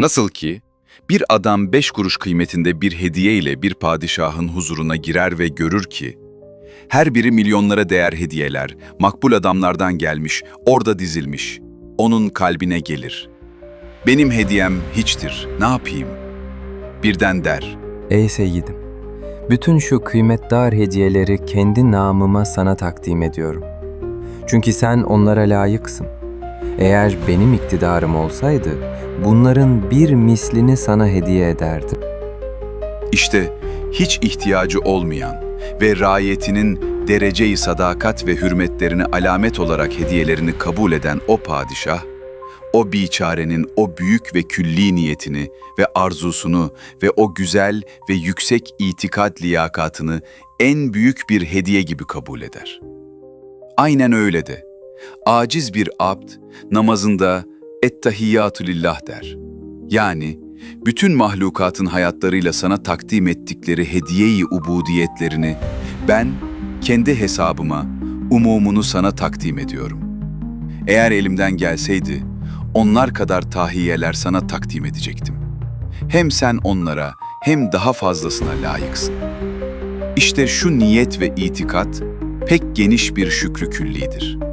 Nasıl ki bir adam beş kuruş kıymetinde bir hediye ile bir padişahın huzuruna girer ve görür ki, her biri milyonlara değer hediyeler, makbul adamlardan gelmiş, orada dizilmiş. Onun kalbine gelir. Benim hediyem hiçtir, ne yapayım? Birden der, Ey seyyidim, bütün şu kıymetdar hediyeleri kendi namıma sana takdim ediyorum. Çünkü sen onlara layıksın. Eğer benim iktidarım olsaydı, bunların bir mislini sana hediye ederdim. İşte hiç ihtiyacı olmayan ve raiyetinin dereceyi sadakat ve hürmetlerini alamet olarak hediyelerini kabul eden o padişah, o biçarenin o büyük ve külli niyetini ve arzusunu ve o güzel ve yüksek itikad liyakatını en büyük bir hediye gibi kabul eder. Aynen öyle de. Aciz bir abd namazında ettehiyyatü lillah der. Yani bütün mahlukatın hayatlarıyla sana takdim ettikleri hediye-i ubudiyetlerini ben kendi hesabıma umumunu sana takdim ediyorum. Eğer elimden gelseydi onlar kadar tahiyeler sana takdim edecektim. Hem sen onlara hem daha fazlasına layıksın. İşte şu niyet ve itikat pek geniş bir şükrü küllidir.''